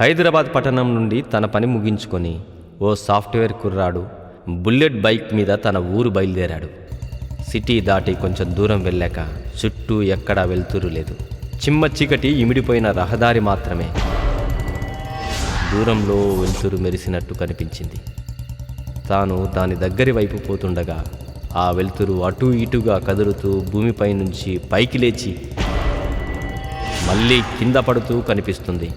హైదరాబాద్ పట్టణం నుండి తన పని ముగించుకొని ఓ సాఫ్ట్వేర్ కుర్రాడు బుల్లెట్ బైక్ మీద తన ఊరు బయలుదేరాడు. సిటీ దాటి కొంచెం దూరం వెళ్ళాక చుట్టూ ఎక్కడా వెళ్తురు లేదు. చిమ్మ చీకటి ఇమిడిపోయిన రహదారి మాత్రమే. దూరంలో వెలుతురు మెరిసినట్టు కనిపించింది. తాను దాని దగ్గరి వైపు పోతుండగా ఆ వెలుతురు అటూ ఇటుగా కదులుతూ భూమిపై నుంచి పైకి లేచి మళ్ళీ కింద పడుతూ కనిపిస్తుంది.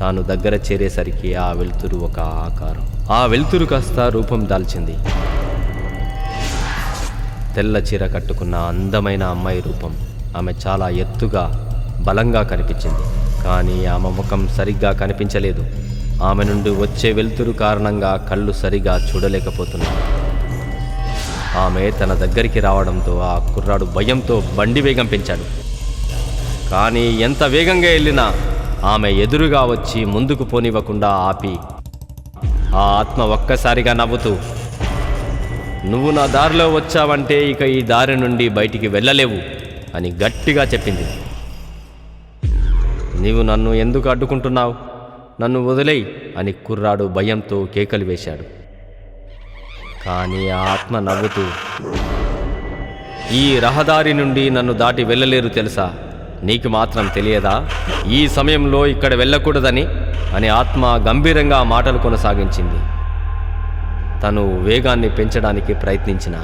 తాను దగ్గర చేరేసరికి ఆ వెలుతురు ఒక ఆకారం. ఆ వెలుతురు కాస్త రూపం దాల్చింది. తెల్ల చీర కట్టుకున్న అందమైన అమ్మాయి రూపం. ఆమె చాలా ఎత్తుగా బలంగా కనిపించింది. కానీ ఆమె ముఖం సరిగ్గా కనిపించలేదు. ఆమె నుండి వచ్చే వెలుతురు కారణంగా కళ్ళు సరిగా చూడలేకపోతున్నాడు ఆమె తన దగ్గరికి రావడంతో ఆ కుర్రాడు భయంతో బండి వేగం పెంచాడు. కానీ ఎంత వేగంగా వెళ్ళినా ఆమె ఎదురుగా వచ్చి ముందుకు పోనివ్వకుండా ఆపి ఆ ఆత్మ ఒక్కసారిగా నవ్వుతూ నువ్వు నా దారిలో వచ్చావంటే ఇక ఈ దారి నుండి బయటికి వెళ్ళలేవు అని గట్టిగా చెప్పింది. నీవు నన్ను ఎందుకు అడ్డుకుంటున్నావు? నన్ను వదిలేయి అని కుర్రాడు భయంతో కేకలు వేశాడు. కానీ ఆ ఆత్మ నవ్వుతూ ఈ రహదారి నుండి నన్ను దాటి వెళ్ళలేరు తెలుసా? నీకు మాత్రం తెలియదా? ఈ సమయంలో ఇక్కడ వెళ్ళకూడదని అని ఆత్మ గంభీరంగా మాటలు కొనసాగించింది. తను వేగాన్ని పెంచడానికి ప్రయత్నించిన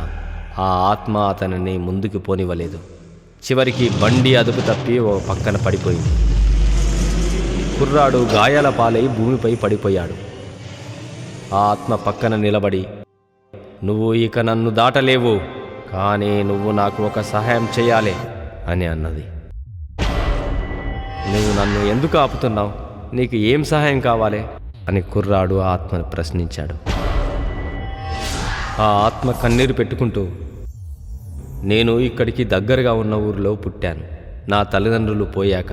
ఆ ఆత్మ అతనిని ముందుకు పోనివ్వలేదు. చివరికి బండి అదుపు తప్పి ఓ పక్కన పడిపోయింది. కుర్రాడు గాయాల పాలై భూమిపై పడిపోయాడు. ఆ ఆత్మ పక్కన నిలబడి నువ్వు ఇక నన్ను దాటలేవు కానీ నువ్వు నాకు ఒక సహాయం చేయాలి అని అన్నది. నువ్వు నన్ను ఎందుకు ఆపుతున్నావు? నీకు ఏం సహాయం కావాలి? అని కుర్రాడు ఆ ఆత్మను ప్రశ్నించాడు. ఆ ఆత్మ కన్నీరు పెట్టుకుంటూ నేను ఇక్కడికి దగ్గరగా ఉన్న ఊరిలో పుట్టాను. నా తల్లిదండ్రులు పోయాక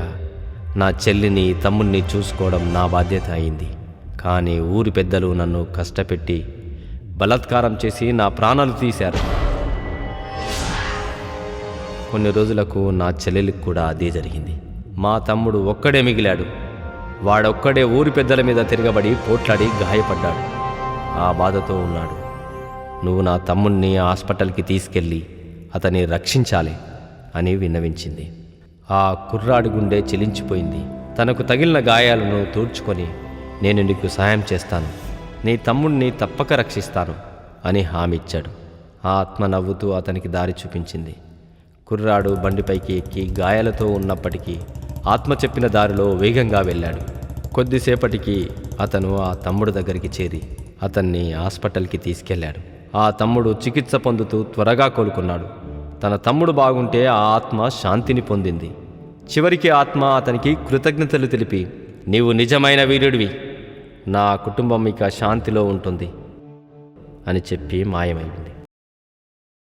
నా చెల్లిని తమ్ముణ్ణి చూసుకోవడం నా బాధ్యత అయింది. కానీ ఊరి పెద్దలు నన్ను కష్టపెట్టి బలాత్కారం చేసి నా ప్రాణాలు తీశారు. కొన్ని రోజులకు నా చెల్లెలికి కూడా అదే జరిగింది. మా తమ్ముడు ఒక్కడే మిగిలాడు. వాడొక్కడే ఊరి పెద్దల మీద తిరగబడి పోట్లాడి గాయపడ్డాడు. ఆ బాధతో ఉన్నాడు. నువ్వు నా తమ్ముణ్ణి హాస్పిటల్కి తీసుకెళ్ళి అతన్ని రక్షించాలి అని విన్నవించింది. ఆ కుర్రాడి గుండె చెలించిపోయింది. తనకు తగిలిన గాయాలను తూడ్చుకొని నేను నీకు సహాయం చేస్తాను. నీ తమ్ముణ్ణి తప్పక రక్షిస్తాను అని హామీ ఇచ్చాడు ఆ ఆత్మ నవ్వుతూ అతనికి దారి చూపించింది. కుర్రాడు బండిపైకి ఎక్కి గాయాలతో ఉన్నప్పటికీ ఆత్మ చెప్పిన దారిలో వేగంగా వెళ్ళాడు. కొద్దిసేపటికి అతను ఆ తమ్ముడు దగ్గరికి చేరి అతన్ని హాస్పిటల్కి తీసుకెళ్ళాడు. ఆ తమ్ముడు చికిత్స పొందుతూ త్వరగా కోలుకున్నాడు. తన తమ్ముడు బాగుంటే ఆ ఆత్మ శాంతిని పొందింది. చివరికి ఆత్మ అతనికి కృతజ్ఞతలు తెలిపి నీవు నిజమైన వీరుడివి. నా కుటుంబం ఇక శాంతిలో ఉంటుంది అని చెప్పి మాయమైంది.